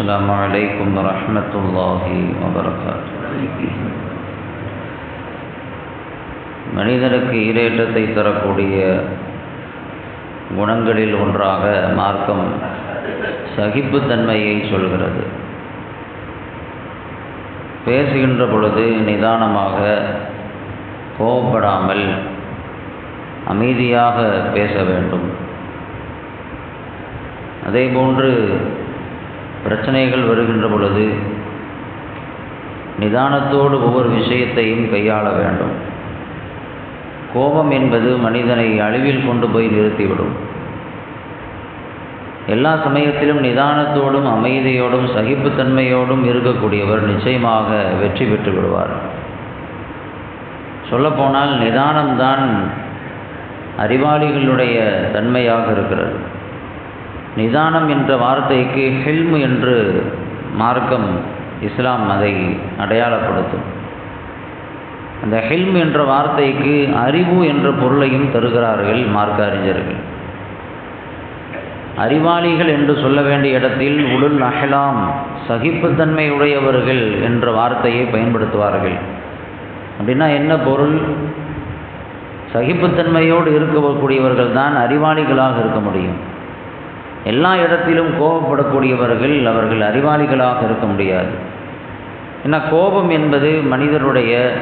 السلام عليكم ورحمة الله وبركاته மனிதனுக்கு ஈரேற்றத்தை தரக்கூடிய குணங்களில் ஒன்றாக மார்க்கம் சகிப்புத்தன்மையை சொல்கிறது பேசுகின்ற பொழுது நிதானமாக கோபப்படாமல் அமைதியாக பேச வேண்டும் அதேபோன்று பிரச்சனைகள் வருகின்ற பொழுது நிதானத்தோடு ஒவ்வொரு விஷயத்தையும் கையாள வேண்டும். கோபம் என்பது மனிதனை அழிவில் கொண்டு போய் நிறுத்திவிடும். எல்லா சமயத்திலும் நிதானத்தோடும் அமைதியோடும் சகிப்புத்தன்மையோடும் இருக்கக்கூடியவர் நிச்சயமாக வெற்றி பெற்று விடுவார். சொல்லப்போனால் நிதானம்தான் அறிவாளிகளுடைய தன்மையாக இருக்கிறது. நிதானம் என்ற வார்த்தைக்கு ஹெல்மு என்று மார்க்கம் இஸ்லாம் அதை அடையாளப்படுத்தும். அந்த ஹெல்ம் என்ற வார்த்தைக்கு அறிவு என்ற பொருளையும் தருகிறார்கள் மார்க்க அறிஞர்கள். அறிவாளிகள் என்று சொல்ல வேண்டிய இடத்தில் உளுல் அஹலாம் சகிப்புத்தன்மை உடையவர்கள் என்ற வார்த்தையை பயன்படுத்துவார்கள். அப்படின்னா என்ன பொருள்? சகிப்புத்தன்மையோடு இருக்கக்கூடியவர்கள் தான் அறிவாளிகளாக இருக்க முடியும். எல்லா இடத்திலும் கோபப்படக்கூடியவர்கள் அவர்கள் அறிவாளிகளாக இருக்க முடியாது. ஏன்னா கோபம் என்பது மனிதருடைய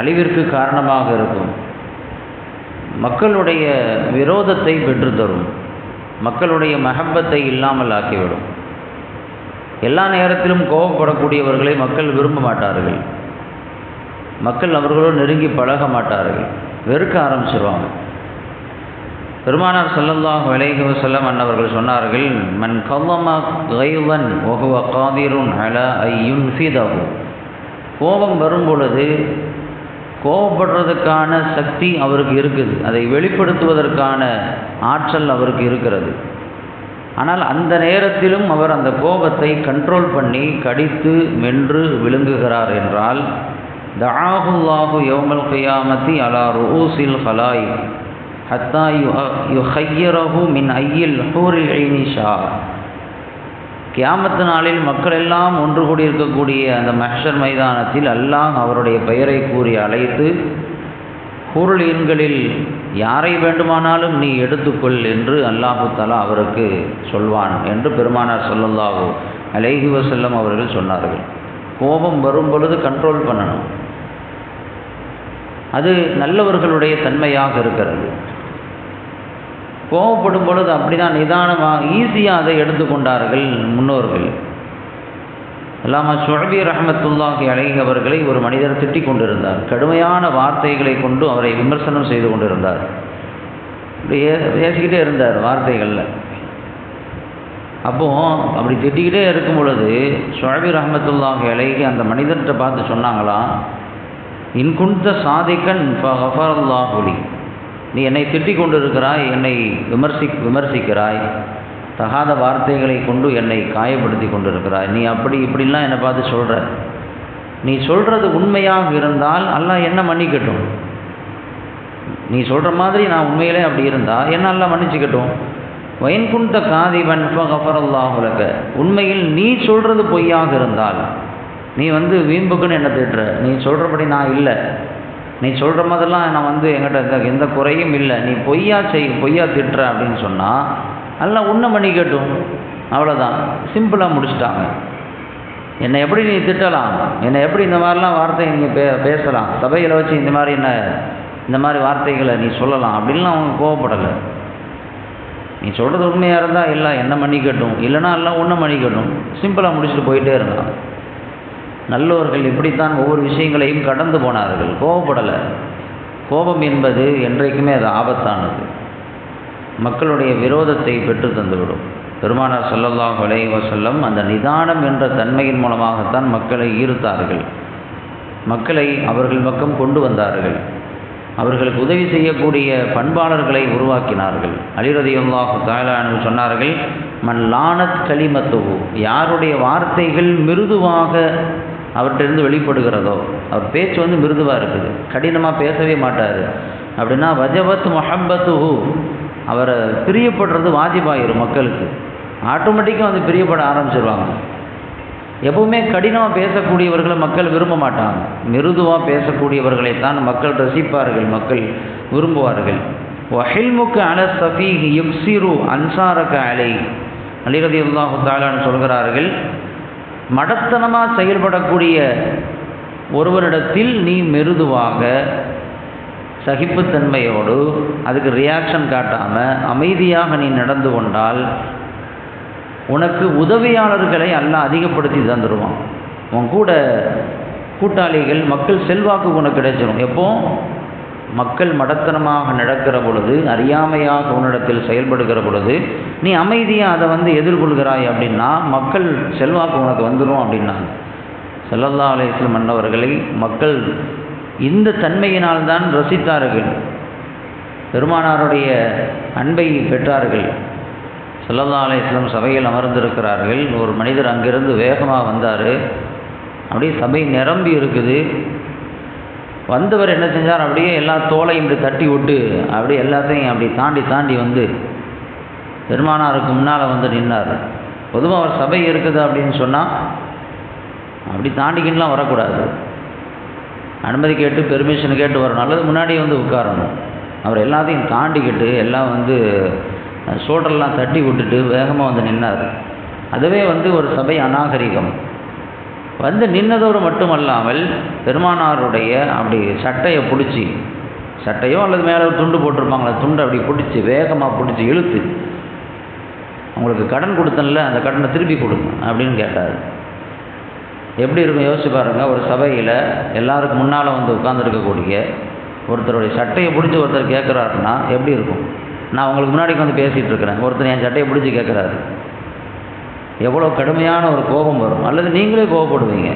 அழிவிற்கு காரணமாக இருக்கும். மக்களுடைய விரோதத்தை பெற்றுத்தரும். மக்களுடைய மகப்பத்தை இல்லாமல் ஆக்கிவிடும். எல்லா நேரத்திலும் கோபப்படக்கூடியவர்களை மக்கள் விரும்ப மாட்டார்கள். மக்கள் அவர்களோடு நெருங்கி பழக மாட்டார்கள். வெறுக்க ஆரம்பிச்சிருவாங்க. பெருமானார் சல்லல்லாஹ் விலைஹி வசல்லம் அன்னவர்கள் சொன்னார்கள் மன் கவமா கைவன் ஒகுவ காதிரும் அல ஐயுன் ஃபீதாகு கோபம் வரும் பொழுது கோபப்படுறதுக்கான சக்தி அவருக்கு இருக்குது. அதை வெளிப்படுத்துவதற்கான ஆற்றல் அவருக்கு இருக்கிறது. ஆனால் அந்த நேரத்திலும் அவர் அந்த கோபத்தை கண்ட்ரோல் பண்ணி கடித்து மென்று விழுங்குகிறார் என்றால் தஆஹுல்லாஹு யோமல் கையாமத்தி அலா ரூசில் ஹலாய் ஹத்தா யுஹையரஹு மின் ஐயில் ஹூரில் ஐனிஷா கியாமத்து நாளில் மக்கள் எல்லாம் ஒன்று கூடி இருக்கக்கூடிய அந்த மஹர் மைதானத்தில் அல்லாஹ் அவருடைய பெயரை கூறி அழைத்து ஹூருளீன்களில் யாரை வேண்டுமானாலும் நீ எடுத்துக்கொள் என்று அல்லாஹு தலா அவருக்கு சொல்வான் என்று பெருமானார் சொல்லல்லாஹு அலேஹி வசல்லம் அவர்கள் சொன்னார்கள். கோபம் வரும் பொழுது கண்ட்ரோல் பண்ணணும். அது நல்லவர்களுடைய தன்மையாக இருக்கிறது. கோவப்படும் பொழுது அப்படி தான் நிதானமாக ஈஸியாக அதை எடுத்துக்கொண்டார்கள் முன்னோர்கள். அல்லாமா சுழபி ரஹமத்துல்லாஹி அழகி அவர்களை ஒரு மனிதர் திட்டிக் கொண்டிருந்தார். கடுமையான வார்த்தைகளை கொண்டு அவரை விமர்சனம் செய்து கொண்டிருந்தார். பேசிக்கிட்டே இருந்தார் வார்த்தைகளில். அப்போ அப்படி திட்டிக்கிட்டே இருக்கும் பொழுது சுழபி ரஹமத்துல்லாஹி அழகி அந்த மனிதர்கிட்ட பார்த்து சொன்னாங்களாம் இன்குண்ட சாதிக்கன் ஃபஃபரல்லாஹுலி நீ என்னை திட்டிக் கொண்டிருக்கிறாய் என்னை விமர்சி விமர்சிக்கிறாய். தகாத வார்த்தைகளை கொண்டு என்னை காயப்படுத்தி கொண்டிருக்கிறாய். நீ அப்படி இப்படிலாம் என்னை பார்த்து சொல்கிற நீ சொல்கிறது உண்மையாக இருந்தால் அல்லாஹ் என்ன மன்னிக்கட்டும்? நீ சொல்கிற மாதிரி நான் உண்மையிலே அப்படி இருந்தால் என்ன எல்லாம் மன்னிச்சுக்கட்டும்? வயன்குண்ட காதிவன் ஃபஃபரல்லாஹுலக உண்மையில் நீ சொல்கிறது பொய்யாக இருந்தால் நீ வந்து வீம்புக்குன்னு என்ன திட்டுற. நீ சொல்கிறபடி நான் இல்லை. நீ சொல்கிற மாதிரிலாம் நான் வந்து என்கிட்ட எந்த எந்த குறையும் இல்லை. நீ பொய்யா செய் பொய்யா திட்டுற அப்படின்னு சொன்னால் எல்லாம் உன்னை மன்னிக்கட்டும் அவ்வளோதான் சிம்பிளாக முடிச்சிட்டாங்க. என்னை எப்படி நீ திட்டலாம்? என்னை எப்படி இந்த மாதிரிலாம் வார்த்தை நீங்கள் பே பேசலாம்? சபையில் வச்சு இந்த மாதிரி என்ன இந்த மாதிரி வார்த்தைகளை நீ சொல்லலாம்? அப்படின்லாம் அவங்க கோவப்படலை. நீ சொல்கிறது உண்மையாக இருந்தால் இல்லை என்ன மன்னிக்கட்டும் இல்லைனா எல்லாம் ஒன்றும் மன்னிக்கட்டும் சிம்பிளாக முடிச்சுட்டு போயிட்டே இருந்தான் நல்லவர்கள் இப்படித்தான் ஒவ்வொரு விஷயங்களையும் கடந்து போனார்கள். கோபப்படலை கோபம் என்பது என்றைக்குமே அது ஆபத்தானது. மக்களுடைய விரோதத்தை பெற்று தந்துவிடும். பெருமானார் சொல்லல்லாஹ் அலைஹி அந்த நிதானம் என்ற தன்மையின் மூலமாகத்தான் மக்களை ஈர்த்தார்கள். மக்களை அவர்கள் பக்கம் கொண்டு வந்தார்கள். அவர்களுக்கு உதவி செய்யக்கூடிய பண்பாளர்களை உருவாக்கினார்கள். அலிரதியுல்லாஹு தாலானு சொன்னார்கள் மன் லானத் களிமத்துவு யாருடைய வார்த்தைகள் மிருதுவாக அவர்கிட்டருந்து வெளிப்படுகிறதோ? அவர் பேச்சு வந்து மிருதுவாக இருக்குது. கடினமாக பேசவே மாட்டார். அப்படின்னா வஜவத் மொஹப்பத்துஹு. அவரை பிரியப்படுறது வாஜிபாயிரும் மக்களுக்கு. ஆட்டோமேட்டிக்காக வந்து பிரியப்பட ஆரம்பிச்சிருவாங்க. எப்பவுமே கடினமாக பேசக்கூடியவர்களை மக்கள் விரும்ப மாட்டாங்க. மிருதுவாக பேசக்கூடியவர்களைத்தான் மக்கள் ரசிப்பார்கள் மக்கள் விரும்புவார்கள். வஹில்முக்கு அல சஃபீஹ் யுக்சிரு அன்சாரக அலை அலிரதி அல்லாஹு தாலான்னு சொல்கிறார்கள் மடத்தனமாக செயல்படக்கூடிய ஒருவரிடத்தில் நீ மெருதுவாக சகிப்புத்தன்மையோடு அதுக்கு ரியாக்ஷன் காட்டாமல் அமைதியாக நீ நடந்து கொண்டால் உனக்கு உதவியாளர்களை எல்லாம் அதிகப்படுத்தி தந்துடுவான் உன் கூட கூட்டாளிகள் மக்கள் செல்வாக்கு உனக்கு கிடைச்சிடும் எப்போ? மக்கள் மடத்தனமாக நடக்கிற பொழுது அறியாமையாக உன்னிடத்தில் செயல்படுகிற பொழுது நீ அமைதியாக அதை வந்து எதிர்கொள்கிறாய் அப்படின்னா மக்கள் செல்வாக்கு உனக்கு வந்துடும் அப்படின்னாங்க. செல்லல்லா அலிஸ்லம் மன்னவர்களை மக்கள் இந்த தன்மையினால்தான் ரசித்தார்கள். பெருமானாருடைய அன்பை பெற்றார்கள். செல்லல்லா ஆலயத்திலும் சபையில் அமர்ந்திருக்கிறார்கள். ஒரு மனிதர் அங்கிருந்து வேகமாக வந்தார். அப்படியே சபை நிரம்பி இருக்குது. வந்தவர் என்ன செஞ்சார்? அப்படியே எல்லா தோலையும் இப்படி தட்டி விட்டு அப்படியே எல்லாத்தையும் அப்படி தாண்டி தாண்டி வந்து பெருமானாருக்கு முன்னால் வந்து நின்னார். பொதுவாக அவர் சபை இருக்குது அப்படின்னு சொன்னால் அப்படி தாண்டிக்கின்னுலாம் வரக்கூடாது. அனுமதி கேட்டு பெர்மிஷன் கேட்டு வரணும் அல்லது முன்னாடியே வந்து உட்காரணும். அவர் எல்லாத்தையும் தாண்டிக்கிட்டு எல்லாம் வந்து சோல்டர்லாம் தட்டி விட்டுட்டு வேகமாக வந்து நின்னார். அதுவே வந்து ஒரு சபை அநாகரிகம். வந்து நின்னதோடு மட்டுமல்லாமல் பெருமானாருடைய அப்படி சட்டையை பிடிச்சி சட்டையோ அல்லது மேலே ஒரு துண்டு போட்டிருப்பாங்களே துண்டை அப்படி பிடிச்சி வேகமாக பிடிச்சி இழுத்து உங்களுக்கு கடன் கொடுத்தன்ல அந்த கடனை திருப்பி கொடுங்க அப்படின்னு கேட்டார். எப்படி இருக்கும் யோசிச்சு பாருங்கள் ஒரு சபையில் எல்லாருக்கும் முன்னால் வந்து உட்காந்துருக்கக்கூடிய ஒருத்தருடைய சட்டையை பிடிச்சி ஒருத்தர் கேட்குறாருன்னா எப்படி இருக்கும்? நான் உங்களுக்கு முன்னாடி வந்து பேசிகிட்டு இருக்கிறேன் ஒருத்தர் என் சட்டையை பிடிச்சி கேட்குறாரு எவ்வளோ கடுமையான ஒரு கோபம் வரும். அல்லது நீங்களே கோபப்படுவீங்க.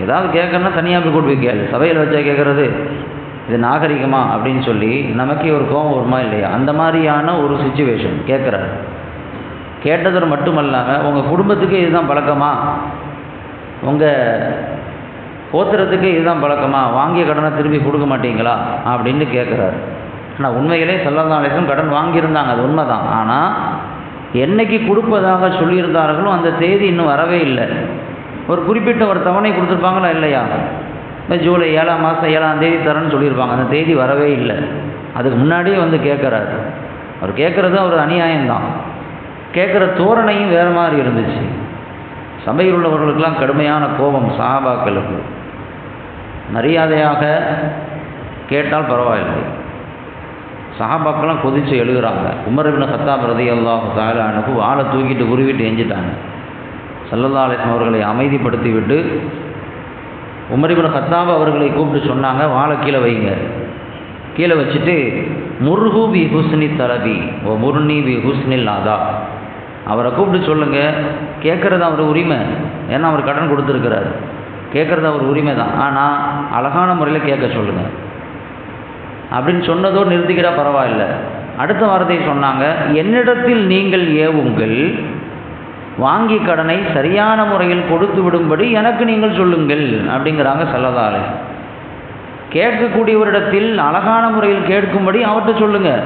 ஏதாவது கேட்கணும்னா தனியாக போய் கூட்டு போய் கேளு. சபையில் வச்சா கேட்குறது இது நாகரிகமா அப்படின்னு சொல்லி நமக்கே ஒரு கோபம் வருமா இல்லையா? அந்த மாதிரியான ஒரு சுச்சுவேஷன் கேட்குறாரு. கேட்டதோடு மட்டுமல்லாமல் உங்கள் குடும்பத்துக்கு இதுதான் பழக்கமா? உங்கள் கோத்திரத்துக்கு இதுதான் பழக்கமா? வாங்கிய கடனை திரும்பி கொடுக்க மாட்டீங்களா? அப்படின்னு கேட்குறாரு. ஆனால் உண்மையிலே செல்லதாலேசும் கடன் வாங்கியிருந்தாங்க. அது உண்மைதான். ஆனால் என்னைக்கு கொடுப்பதாக சொல்லியிருந்தார்களோ அந்த தேதி இன்னும் வரவே இல்லை. ஒரு குறிப்பிட்ட ஒரு தவணை கொடுத்துருப்பாங்களா இல்லையா? இப்போ ஜூலை ஏழாம் மாதம் ஏழாம் தேதி தரேன்னு சொல்லியிருப்பாங்க. அந்த தேதி வரவே இல்லை. அதுக்கு முன்னாடியே வந்து கேட்குறாரு. அவர் கேட்குறது ஒரு அநியாயம்தான். கேட்குற தோரணையும் வேறு மாதிரி இருந்துச்சு. சபையில் உள்ளவர்களுக்கெல்லாம் கடுமையான கோபம் சாபாக்களுக்கு மரியாதையாக கேட்டால் பரவாயில்லை. சஹாபாக்கெல்லாம் கொதித்து எழுகிறாங்க உமரபின் சத்தாப் ரதி அல்லாஹ் தாலானுக்கு வாழை தூக்கிட்டு உருவிட்டு எஞ்சிட்டாங்க. சல்லல்லா அலிஸ்லாம் அவர்களை அமைதிப்படுத்தி விட்டு உமரிபின் ஹத்தாப் அவர்களை கூப்பிட்டு சொன்னாங்க வாழை கீழே வைங்க. கீழே வச்சுட்டு முருகு பி ஹுஸ்னி தலபி ஓ முருணி பி ஹுஸ்னில் லாதா அவரை கூப்பிட்டு சொல்லுங்கள் கேட்குறது அவர் உரிமை. ஏன்னா அவர் கடன் கொடுத்துருக்கிறார். கேட்குறது அவர் உரிமை தான் ஆனால் அழகான முறையில் கேட்க சொல்லுங்கள் அப்படின்னு சொன்னதோடு நிறுத்திக்கிட்டால் பரவாயில்ல. அடுத்த வார்த்தையை சொன்னாங்க என்னிடத்தில் நீங்கள் ஏவுங்கள் வாங்கி கடனை சரியான முறையில் கொடுத்து விடும்படி எனக்கு நீங்கள் சொல்லுங்கள் அப்படிங்கிறாங்க செல்லதாலே. கேட்கக்கூடியவரிடத்தில் அழகான முறையில் கேட்கும்படி அவர்கிட்ட சொல்லுங்கள்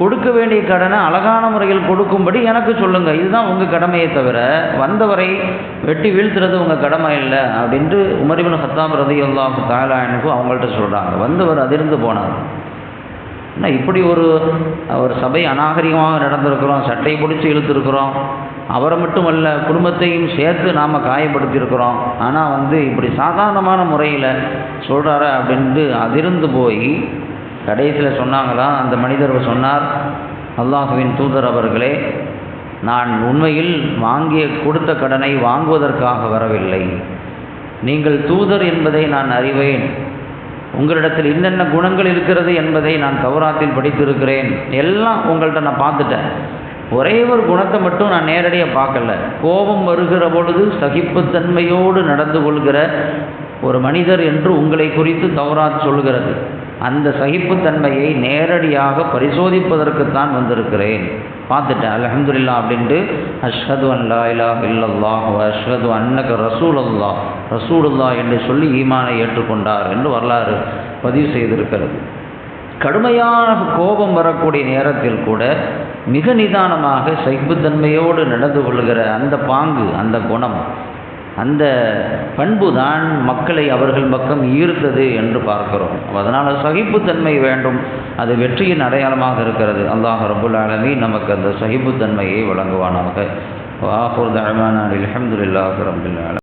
கொடுக்க வேண்டிய கடனை அழகான முறையில் கொடுக்கும்படி எனக்கு சொல்லுங்கள் இதுதான் உங்கள் கடமையை தவிர வந்தவரை வெட்டி வீழ்த்துறது உங்கள் கடமை இல்லை அப்படின்ட்டு உமரிபின் ஹத்தாம் ரதி அல்லாஹு அவங்கள்ட்ட சொல்கிறாங்க வந்தவர் அதிர்ந்து போனார். என்ன இப்படி ஒரு ஒரு சபை அநாகரிகமாக நடந்திருக்கிறோம் சட்டை பிடிச்சி இழுத்துருக்குறோம். அவரை மட்டுமல்ல குடும்பத்தையும் சேர்த்து நாம் காயப்படுத்தியிருக்கிறோம். ஆனால் வந்து இப்படி சாதாரணமான முறையில் சொல்கிறார அப்படின்ட்டு அதிர்ந்து போய் கடைசியில் சொன்னாங்களாம் அந்த மனிதர் சொன்னார் அல்லாஹுவின் தூதர் அவர்களே நான் உண்மையில் வாங்கிய கொடுத்த கடனை வாங்குவதற்காக வரவில்லை. நீங்கள் தூதர் என்பதை நான் அறிவேன். உங்களிடத்தில் என்னென்ன குணங்கள் இருக்கிறது என்பதை நான் கௌராத்தில் படித்திருக்கிறேன். எல்லாம் உங்கள்கிட்ட நான் பார்த்துட்டேன். ஒரே ஒரு குணத்தை மட்டும் நான் நேரடியாக பார்க்கல. கோபம் வருகிற பொழுது சகிப்புத்தன்மையோடு நடந்து கொள்கிற ஒரு மனிதர் என்று உங்களை குறித்து தௌராத் சொல்கிறது. அந்த சகிப்புத்தன்மையை நேரடியாக பரிசோதிப்பதற்குத்தான் வந்திருக்கிறேன். பார்த்துட்டேன். அலமதுல்லா அப்படின்ட்டு அஷ்ஹது அல்லா இலா இல்லல்லாஹ் அஷ்ஹது அன்னக ரசூல் அல்லா ரசூலுல்லா என்று சொல்லி ஈமானை ஏற்றுக்கொண்டார் என்று வரலாறு பதிவு செய்திருக்கிறது. கடுமையான கோபம் வரக்கூடிய நேரத்தில் கூட மிக நிதானமாக சைப்புத்தன்மையோடு நடந்து கொள்கிற அந்த பாங்கு அந்த குணம் அந்த பண்பு தான் மக்களை அவர்கள் பக்கம் ஈர்த்தது என்று பார்க்கிறோம். அதனால் சகிப்புத்தன்மை வேண்டும். அது வெற்றியின் அடையாளமாக இருக்கிறது. அல்லாஹ் ரபுல் ஆலமி நமக்கு அந்த சகிப்புத்தன்மையை வழங்குவானாக. வாஹூர் தஹமான் அலமதுல்லாஹ் ரபுல்